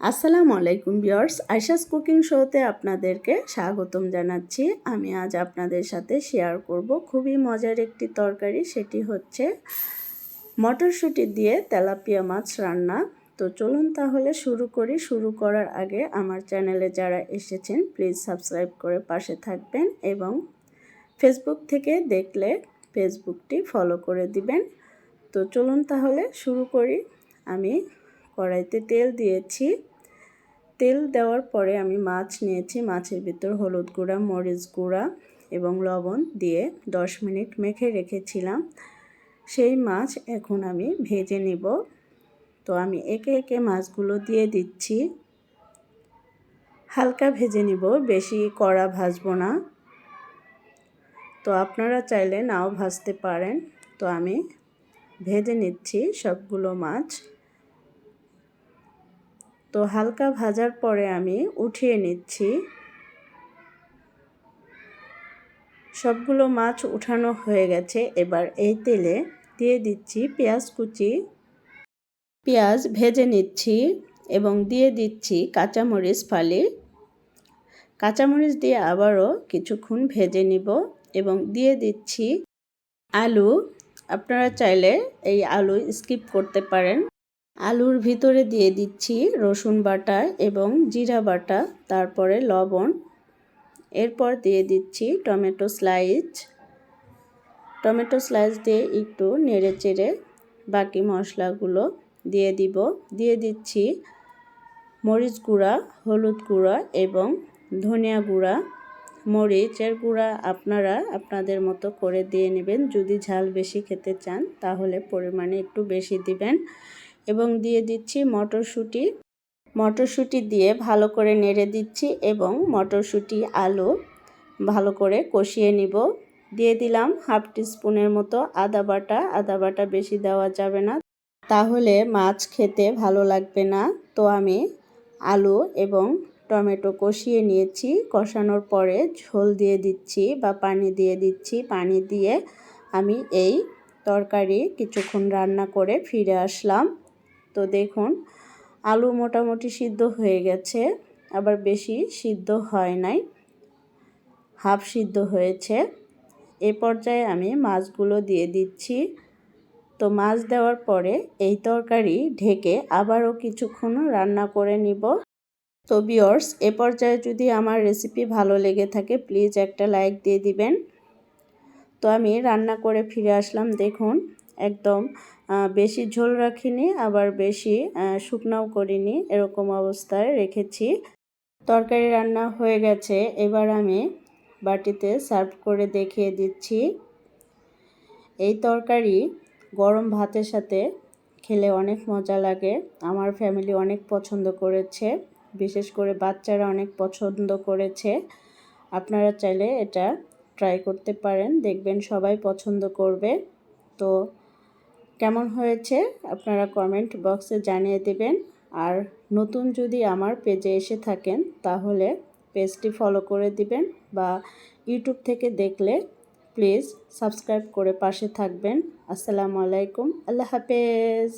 আসসালামু আলাইকুম বিয়ার্স আইসাস কুকিং শোতে আপনাদেরকে স্বাগতম জানাচ্ছি। আমি আজ আপনাদের সাথে শেয়ার করব খুবই মজার একটি তরকারি, সেটি হচ্ছে মটরশুঁটি দিয়ে তেলাপিয়া মাছ রান্না। তো চলুন তাহলে শুরু করি। শুরু করার আগে আমার চ্যানেলে যারা এসেছেন প্লিজ সাবস্ক্রাইব করে পাশে থাকবেন এবং ফেসবুক থেকে দেখলে ফেসবুকটি ফলো করে দিবেন। তো চলুন তাহলে শুরু করি। আমি কড়াইতে তেল দিয়েছি। তেল দেওয়ার পরে আমি মাছ নিয়েছি। মাছের ভিতর হলুদ গুঁড়া, মরিচ গুঁড়া এবং লবণ দিয়ে দশ মিনিট মেখে রেখেছিলাম। সেই মাছ এখন আমি ভেজে নিব। তো আমি একে একে মাছগুলো দিয়ে দিচ্ছি। হালকা ভেজে নিব, বেশি কড়া ভাজবো না। তো আপনারা চাইলে নাও ভাজতে পারেন। তো আমি ভেজে নিচ্ছি সবগুলো মাছ। তো হালকা ভাজার পরে আমি উঠিয়ে নিচ্ছি। সবগুলো মাছ উঠানো হয়ে গেছে। এবার এই তেলে দিয়ে দিচ্ছি পেঁয়াজ কুচি। পেঁয়াজ ভেজে নিচ্ছি এবং দিয়ে দিচ্ছি কাঁচামরিচ ফালি। কাঁচামরিচ দিয়ে আবারও কিছুক্ষণ ভেজে নিব এবং দিয়ে দিচ্ছি আলু। আপনারা চাইলে এই আলু স্কিপ করতে পারেন। আলুর ভিতরে দিয়ে দিচ্ছি রসুন বাটা এবং জিরা বাটা, তারপরে লবণ। এরপর দিয়ে দিচ্ছি টমেটো স্লাইস টমেটো স্লাইস দিয়ে একটু নেড়ে চেড়ে বাকি মশলাগুলো দিয়ে দিব। দিয়ে দিচ্ছি মরিচ গুঁড়া, হলুদ গুঁড়া এবং ধনিয়া গুঁড়া। মরিচের গুঁড়া আপনারা আপনাদের মতো করে দিয়ে নেবেন। যদি ঝাল বেশি খেতে চান তাহলে পরিমাণে একটু বেশি দিবেন। এবং দিয়ে দিচ্ছি মটরশুঁটি। মটরশুঁটি দিয়ে ভালো করে নেড়ে দিচ্ছি এবং মটরশুঁটি, আলু ভালো করে কষিয়ে নিব। দিয়ে দিলাম হাফ স্পুনের মতো আদা বাটা। আদা বাটা বেশি দেওয়া যাবে না। তাহলে মাছ খেতে ভালো লাগবে না। তো আমি আলু এবং টমেটো কষিয়ে নিয়েছি। কষানোর পরে ঝোল দিয়ে দিচ্ছি বা পানি দিয়ে দিচ্ছি। পানি দিয়ে আমি এই তরকারি কিছুক্ষণ রান্না করে ফিরে আসলাম। তো দেখুন, আলু মোটামুটি সিদ্ধ হয়ে গেছে, আবার বেশি সিদ্ধ হয় নাই, হাফ সিদ্ধ হয়েছে। এ পর্যায়ে আমি মাছগুলো দিয়ে দিচ্ছি। তো মাছ দেওয়ার পরে এই তরকারি ঢেকে আবারও কিছুক্ষণ রান্না করে নিব। তো বিয়র্স এ পর্যায়ে যদি আমার রেসিপি ভালো লেগে থাকে, প্লিজ একটা লাইক দিয়ে দিবেন। তো আমি রান্না করে ফিরে আসলাম, দেখুন। একদম বেশি ঝোল রাখিনি, আবার বেশি শুকনাও করিনি, এরকম অবস্থায় রেখেছি। তরকারি রান্না হয়ে গেছে, এবার আমি বাটিতে সার্ভ করে দেখিয়ে দিচ্ছি। এই তরকারি গরম ভাতের সাথে খেলে অনেক মজা লাগে, আমার ফ্যামিলি অনেক পছন্দ করেছে, বিশেষ করে বাচ্চারা অনেক পছন্দ করেছে। আপনারা চাইলে এটা ট্রাই করতে পারেন, দেখবেন সবাই পছন্দ করবে। তো কেমন হয়েছে আপনারা কমেন্ট বক্সে জানিয়ে দেবেন। আর নতুন যদি আমার পেজে এসে থাকেন, তাহলে পেজটি ফলো করে দিবেন বা ইউটিউব থেকে দেখলে প্লিজ সাবস্ক্রাইব করে পাশে থাকবেন। আসসালামু আলাইকুম, আল্লাহ হাফেজ।